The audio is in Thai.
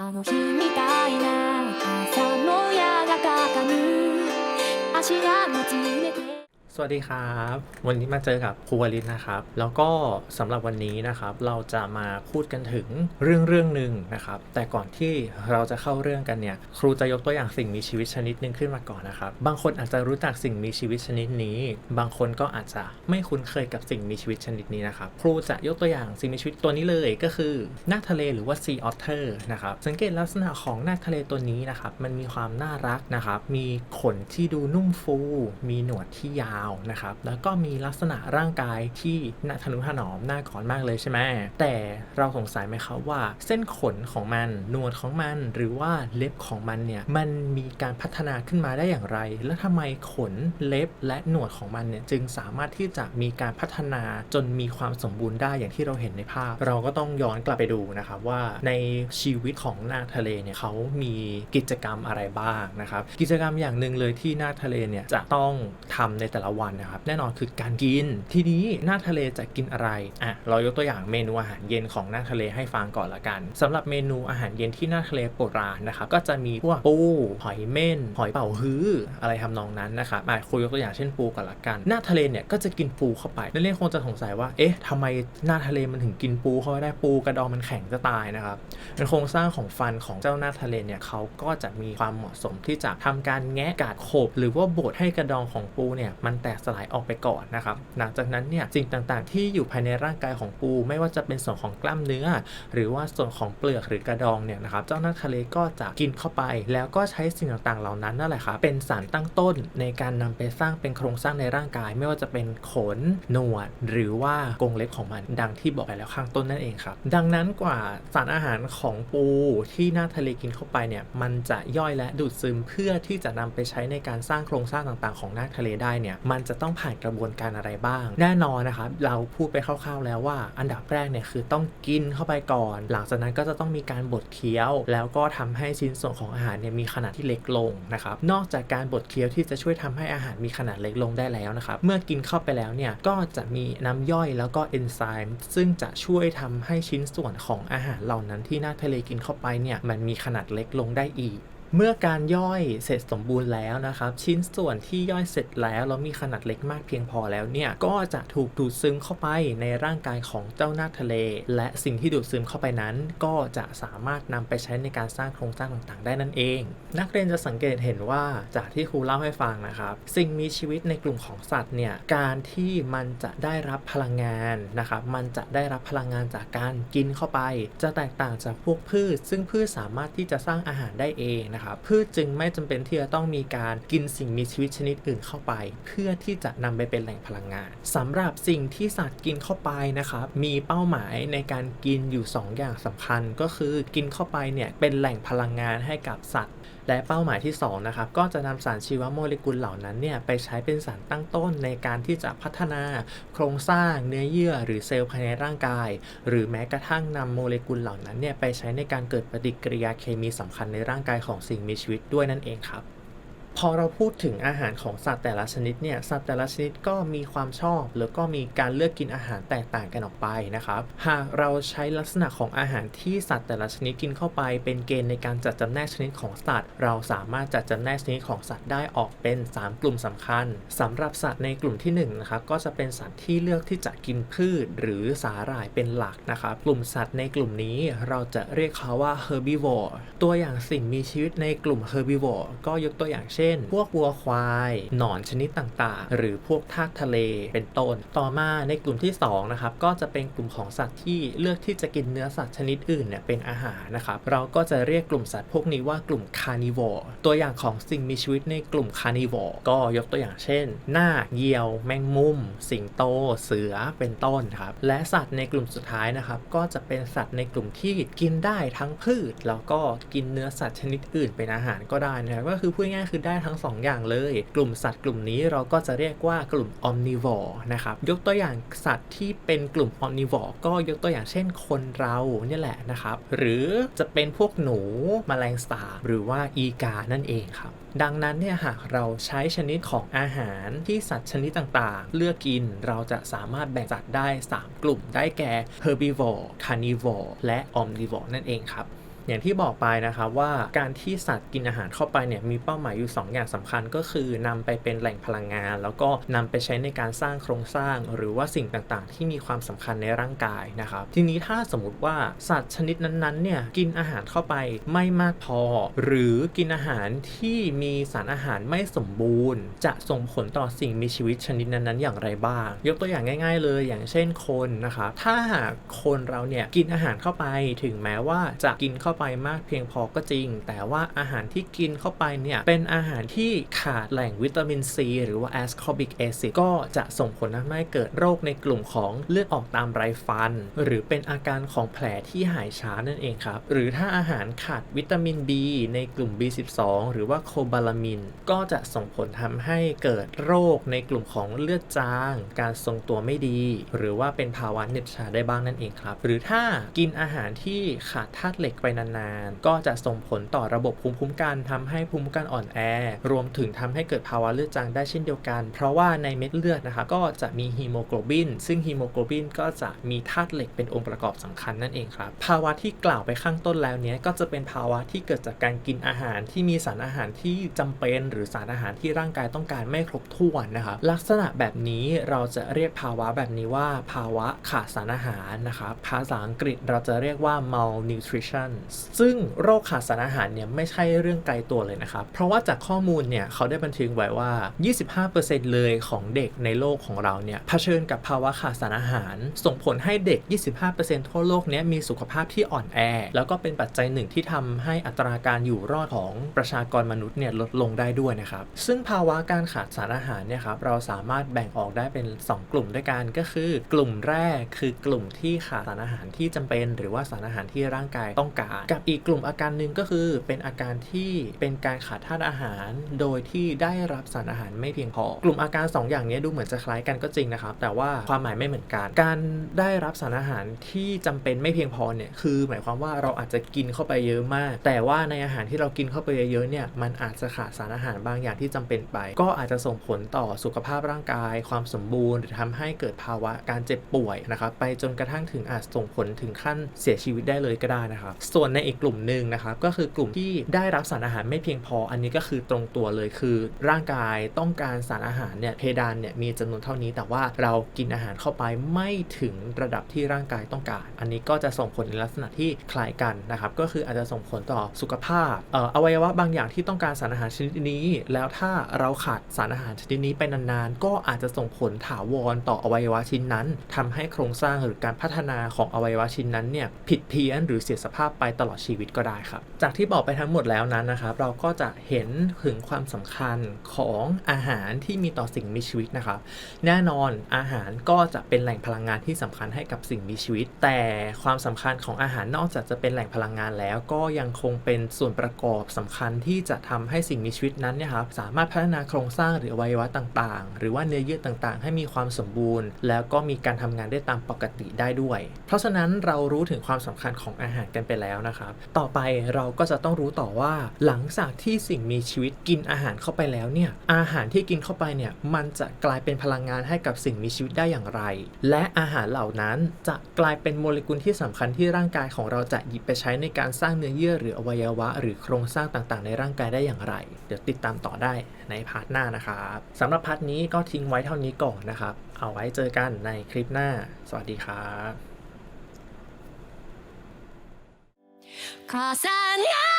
あの日みたいな朝もやがかかる。足がもつれて。 สวัสดีครับ วันนี้มาเจอกับครูวลินนะครับ แล้วก็สำหรับวันนี้นะครับ เราจะมาพูดกันถึงเรื่องเรื่องหนึ่งนะครับ แต่ก่อนที่เราจะเข้าเรื่องกันเนี่ย ครูจะยกตัวอย่างสิ่งมีชีวิตชนิดหนึ่งขึ้นมาก่อนนะครับ บางคนอาจจะรู้จักสิ่งมีชีวิตชนิดนี้ บางคนก็อาจจะไม่คุ้นเคยกับสิ่งมีชีวิตชนิดนี้นะครับ ครูจะยกตัวอย่างสิ่งมีชีวิตตัวนี้เลยก็คือนาทะเลหรือว่า sea otter นะครับ สังเกตลักษณะของนาทะเลตัวนี้นะครับ มันมีความน่ารักนะครับ มีขนที่ดูนุ่มฟู มีหนวดที่ยาวนะครับแล้วก็มีลักษณะร่างกายที่น่าทนุถนอมน่ากอดมากเลยใช่ไหมแต่เราสงสัยไหมครับว่า เส้นขนของมันหนวดของมันหรือว่าเล็บของมันเนี่ยมันมีการพัฒนาขึ้นมาได้อย่างไร และทำไมขนเล็บและหนวดของมันเนี่ยจึงสามารถที่จะมีการพัฒนาจนมีความสมบูรณ์ได้อย่างที่เราเห็นในภาพ เราก็ต้องย้อนกลับไปดูนะครับว่าในชีวิตของนาทะเลเนี่ยเขามีกิจกรรมอะไรบ้างนะครับ กิจกรรมอย่างหนึ่งเลยที่นาทะเลเนี่ยจะต้องทำในแต่ละวันนะครับแน่นอนคือการกินทีนี้หน้าทะเลจะกินอะไรอะเรายกตัวอย่างเมนูอาหารเย็นของหน้าทะเลให้ฟังก่อนละกันสำหรับเมนูอาหารเย็นที่หน้าทะเลโบราณนะครับก็จะมีพวกปูหอยเม่นหอยเป่าฮื้ออะไรทำนองนั้นนะครับอะคุยยกตัวอย่างเช่นปูก่อนละกัน หน้าทะเลเนี่ยก็จะกินปูเข้าไปนักเรียนคงจะสงสัยว่าเอ๊ะทำไมหน้าทะเลมันถึงกินปูเข้าไปได้ปูกระดองมันแข็งจะตายนะครับเป็นโครงสร้างของฟันของเจ้าหน้าทะเลเนี่ยเขาก็จะมีความเหมาะสมที่จะทำการแงะกาดโขบหรือว่าบดให้กระดองของปูเนี่ยมันแตกสลายออกไปก่อนนะครับหลังจากนั้นเนี่ยสิ่งต่างๆ ที่อยู่ภายในร่างกายของปู ไม่ว่าจะเป็นส่วนของกล้ามเนื้อ หรือว่าส่วนของเปลือกหรือกระดองเนี่ยนะครับเจ้าหน้าทะเลก็จะกินเข้าไป แล้วก็ใช้สิ่งต่างๆ เหล่านั้นนั่นแหละครับเป็นสารตั้งต้นในการนำไปสร้างเป็นโครงสร้างในร่างกาย ไม่ว่าจะเป็นขนหนวด หรือว่ากรงเล็บของมันดังที่บอกไปแล้วข้างต้นนั่นเองครับดังนั้นกว่าสารอาหารของปูที่หน้าทะเลกินเข้าไปเนี่ยมันจะย่อยและดูดซึมเพื่อที่จะนำไปใช้ในการสร้างโครงสร้างต่างๆ ของหน้าทะเลได้เนี่ยมันจะต้องผ่านกระบวนการอะไรบ้าง แน่นอนนะครับเราพูดไปคร่าวๆแล้วว่า อันดับแรกเนี่ยคือต้องกินเข้าไปก่อน หลังจากนั้นก็จะต้องมีการบดเคี้ยว แล้วก็ทำให้ชิ้นส่วนของอาหารเนี่ยมีขนาดที่เล็กลงนะครับนอกจากการบดเคี้ยวที่จะช่วยทำให้อาหารมีขนาดเล็กลงได้แล้วนะครับเมื่อกินเข้าไปแล้วเนี่ยก็จะมีน้ำย่อยแล้วก็เอนไซม์ซึ่งจะช่วยทำให้ชิ้นส่วนของอาหารเหล่านั้นที่หน้าทะเลกินเข้าไปเนี่ยมันมีขนาดเล็กลงได้อีก เมื่อการย่อยเสร็จสมบูรณ์แล้วนะครับ ชิ้นส่วนที่ย่อยเสร็จแล้วแล้วมีขนาดเล็กมากเพียงพอแล้วเนี่ยก็จะถูกดูดซึมเข้าไปในร่างกายของเจ้านาคทะเล และสิ่งที่ดูดซึมเข้าไปนั้น ก็จะสามารถนำไปใช้ในการสร้างโครงสร้างต่างๆ ได้นั่นเอง นักเรียนจะสังเกตเห็นว่าจากที่ครูเล่าให้ฟังนะครับ สิ่งมีชีวิตในกลุ่มของสัตว์เนี่ยการที่มันจะได้รับพลังงานนะครับมันจะได้รับพลังงานจากการกินเข้าไป จะแตกต่างจากพวกพืช ซึ่งพืชสามารถที่จะสร้างอาหารได้เองนะครับพืชจึงไม่จำเป็นที่จะต้องมีการกินสิ่งมีชีวิตชนิดอื่นเข้าไป เพื่อที่จะนำไปเป็นแหล่งพลังงานสำหรับสิ่งที่สัตว์กินเข้าไปนะครับมีเป้าหมายในการกินอยู่ 2 อย่างสำคัญก็คือกินเข้าไปเนี่ยเป็นแหล่งพลังงานให้กับสัตว์ และเป้าหมายที่2นะครับก็จะนำสารชีวโมเลกุลเหล่านั้นเนี่ยไปใช้เป็นสารตั้งต้นในการที่จะพัฒนาโครงสร้างเนื้อเยื่อ หรือเซลล์ภายในร่างกาย หรือแม้กระทั่งนำโมเลกุลเหล่านั้นเนี่ยไปใช้ในการเกิดปฏิกิริยาเคมีสำคัญในร่างกายของสิ่งมีชีวิตด้วยนั่นเองครับ พอเราพูดถึงอาหารของสัตว์แต่ละชนิดเนี่ยสัตว์แต่ละชนิดก็มีความชอบ แล้วก็มีการเลือกกินอาหารแตกต่างกันออกไปนะครับ หากเราใช้ลักษณะของอาหารที่สัตว์แต่ละชนิดกินเข้าไป เป็นเกณฑ์ในการจัดจำแนกชนิดของสัตว์ เราสามารถจัดจำแนกชนิดของสัตว์ได้ออกเป็น 3 กลุ่มสำคัญสำหรับสัตว์ในกลุ่มที่1นะครับก็จะเป็นสัตว์ที่เลือกที่จะกินพืช หรือสาหร่ายเป็นหลักนะครับกลุ่มสัตว์ในกลุ่มนี้เราจะเรียกเขาว่า herbivore ตัวอย่างสิ่งมีชีวิตในกลุ่ม herbivore ก็ยกตัวอย่างเช่นพวกวัวควาย หนอนชนิดต่างๆ หรือพวกทากทะเลเป็นต้น ต่อมาในกลุ่มที่2นะครับก็จะเป็นกลุ่มของสัตว์ที่เลือกที่จะกินเนื้อสัตว์ชนิดอื่นเนี่ยเป็นอาหารนะครับเราก็จะเรียกกลุ่มสัตว์พวกนี้ว่ากลุ่ม carnivore ตัวอย่างของสิ่งมีชีวิตในกลุ่ม carnivore ก็ยกตัวอย่างเช่นนาคเหยี่ยว แมงมุม สิงโต เสือเป็นต้นครับและสัตว์ในกลุ่มสุดท้ายนะครับก็จะเป็นสัตว์ในกลุ่มที่กินได้ทั้งพืช แล้วก็กินเนื้อสัตว์ชนิดอื่นเป็นอาหารก็ได้นะครับก็คือพูดง่ายคือได้ทั้งสองอย่างเลย กลุ่มสัตว์กลุ่มนี้เราก็จะเรียกว่ากลุ่ม omnivore นะครับ ยกตัวอย่างสัตว์ที่เป็นกลุ่ม omnivore ก็ยกตัวอย่างเช่นคนเราเนี่ยแหละนะครับ หรือจะเป็นพวกหนูแมลงสาบหรือว่าอีกานั่นเองครับดังนั้นเนี่ยหากเราใช้ชนิดของอาหารที่สัตว์ชนิดต่างๆ เลือกกินเราจะสามารถแบ่งสัตว์ได้ 3 กลุ่มได้แก่ herbivore carnivore และ omnivore นั่นเองครับ อย่างที่บอกไปนะครับว่าการที่สัตว์กินอาหารเข้าไปเนี่ยมีเป้าหมายอยู่ 2 อย่างสำคัญก็คือนำไปเป็นแหล่งพลังงาน แล้วก็นำไปใช้ในการสร้างโครงสร้าง หรือว่าสิ่งต่างๆ ที่มีความสำคัญในร่างกายนะครับ ทีนี้ถ้าสมมติว่าสัตว์ชนิดนั้นๆเนี่ยกินอาหารเข้าไปไม่มากพอ หรือกินอาหารที่มีสารอาหารไม่สมบูรณ์ จะส่งผลต่อสิ่งมีชีวิตชนิดนั้นๆ อย่างไรบ้าง ยกตัวอย่างง่าย ๆ เลย อย่างเช่นคนนะครับถ้าหากคนเราเนี่ยกินอาหารเข้าไปถึงแม้ว่าจะกินเข้าไปมากเพียงพอก็จริง แต่ว่าอาหารที่กินเข้าไปเนี่ยเป็นอาหารที่ขาดแหล่งวิตามินซีหรือว่า ascorbic acid ก็จะส่งผลทำให้เกิดโรคในกลุ่มของเลือดออกตามไรฟัน หรือเป็นอาการของแผลที่หายช้านั่นเองครับ หรือถ้าอาหารขาดวิตามิน B ในกลุ่ม B12 หรือว่าโคบาลามิน ก็จะส่งผลทำให้เกิดโรคในกลุ่มของเลือดจาง การทรงตัวไม่ดี หรือว่าเป็นภาวะเหน็บชาได้บ้างนั่นเองครับ หรือถ้ากินอาหารที่ขาดธาตุเหล็กไปนานๆก็จะส่งผลต่อระบบภูมิคุ้มกันทำให้ภูมิคุ้มกันอ่อนแอ รวมถึงทำให้เกิดภาวะเลือดจางได้เช่นเดียวกัน เพราะว่าในเม็ดเลือดนะครับก็จะมีฮีโมโกลบิน ซึ่งฮีโมโกลบินก็จะมีธาตุเหล็กเป็นองค์ประกอบสำคัญนั่นเองครับ ภาวะที่กล่าวไปข้างต้นแล้วเนี้ยก็จะเป็นภาวะที่เกิดจากการกินอาหารที่มีสารอาหารที่จำเป็น หรือสารอาหารที่ร่างกายต้องการไม่ครบถ้วนนะครับลักษณะแบบนี้เราจะเรียกภาวะแบบนี้ว่า ภาวะขาดสารอาหารนะครับภาษาอังกฤษเราจะเรียกว่า malnutrition ซึ่งโรคขาดสารอาหารเนี่ยไม่ใช่เรื่องไกลตัวเลยนะครับ เพราะว่าจากข้อมูลเนี่ยเขาได้บันทึกไว้ว่า 25%เลยของเด็กในโลกของเราเนี่ยเผชิญกับภาวะขาดสารอาหาร ส่งผลให้เด็ก 25%ทั่วโลกเนี้ยมีสุขภาพที่อ่อนแอ แล้วก็เป็นปัจจัยหนึ่งที่ทำให้อัตราการอยู่รอดของประชากรมนุษย์เนี่ยลดลงได้ด้วยนะครับ ซึ่งภาวะการขาดสารอาหารเนี่ยครับเราสามารถแบ่งออกได้เป็น 2 กลุ่มด้วยกันก็คือ กลุ่มแรกคือกลุ่มที่ขาดสารอาหารที่จำเป็น หรือว่าสารอาหารที่ร่างกายต้องการกับอีกกลุ่มอาการหนึ่งก็คือเป็นอาการที่เป็นการขาดธาตุอาหาร โดยที่ได้รับสารอาหารไม่เพียงพอ กลุ่มอาการ 2 อย่างนี้ดูเหมือนจะคล้ายกันก็จริงนะครับ แต่ว่าความหมายไม่เหมือนกัน การได้รับสารอาหารที่จำเป็นไม่เพียงพอเนี่ยคือหมายความว่าเราอาจจะกินเข้าไปเยอะมาก แต่ว่าในอาหารที่เรากินเข้าไปเยอะๆเนี่ยมันอาจจะขาดสารอาหารบางอย่างที่จำเป็นไป ก็อาจจะส่งผลต่อสุขภาพร่างกาย ความสมบูรณ์ หรือทำให้เกิดภาวะการเจ็บป่วยนะครับไปจนกระทั่งถึงอาจส่งผลถึงขั้นเสียชีวิตได้เลยก็ได้นะครับส่วนในอีกกลุ่มหนึ่งนะครับก็คือกลุ่มที่ได้รับสารอาหารไม่เพียงพอ อันนี้ก็คือตรงตัวเลยคือ ร่างกายต้องการสารอาหารเนี่ยเพดานเนี่ยมีจำนวนเท่านี้ แต่ว่าเรากินอาหารเข้าไปไม่ถึงระดับที่ร่างกายต้องการ อันนี้ก็จะส่งผลในลักษณะที่คล้ายกันนะครับก็คืออาจจะส่งผลต่อสุขภาพเอ่ออวัยวะบางอย่างที่ต้องการสารอาหารชนิดนี้ แล้วถ้าเราขาดสารอาหารชนิดนี้ไปนานๆ ก็อาจจะส่งผลถาวรต่ออวัยวะชิ้นนั้นทำให้โครงสร้างหรือการพัฒนาของอวัยวะชิ้นนั้นเนี่ยผิดเพี้ยนหรือเสียสภาพไปตลอดชีวิตก็ได้ครับ จากที่บอกไปทั้งหมดแล้วนั้นนะครับ เราก็จะเห็นถึงความสำคัญของอาหารที่มีต่อสิ่งมีชีวิตนะครับ แน่นอนอาหารก็จะเป็นแหล่งพลังงานที่สำคัญให้กับสิ่งมีชีวิต แต่ความสำคัญของอาหารนอกจากจะเป็นแหล่งพลังงานแล้ว ก็ยังคงเป็นส่วนประกอบสำคัญที่จะทำให้สิ่งมีชีวิตนั้นเนี่ยครับสามารถพัฒนาโครงสร้างหรืออวัยวะต่างๆ หรือว่าเนื้อเยื่อต่างๆ ให้มีความสมบูรณ์ แล้วก็มีการทำงานได้ตามปกติได้ด้วย เพราะฉะนั้นเรารู้ถึงความสำคัญของอาหารกันไปแล้วนะครับ ต่อไปเราก็จะต้องรู้ต่อว่า หลังจากที่สิ่งมีชีวิตกินอาหารเข้าไปแล้วเนี่ย อาหารที่กินเข้าไปเนี่ย มันจะกลายเป็นพลังงานให้กับสิ่งมีชีวิตได้อย่างไร และอาหารเหล่านั้นจะกลายเป็นโมเลกุลที่สำคัญที่ร่างกายของเราจะหยิบไปใช้ในการสร้างเนื้อเยื่อหรืออวัยวะ หรือโครงสร้างต่างๆ ในร่างกายได้อย่างไร เดี๋ยวติดตามต่อได้ในพาร์ทหน้านะครับสำหรับพาร์ทนี้ก็ทิ้งไว้เท่านี้ก่อนนะครับ เอาไว้เจอกันในคลิปหน้า สวัสดีครับ 重な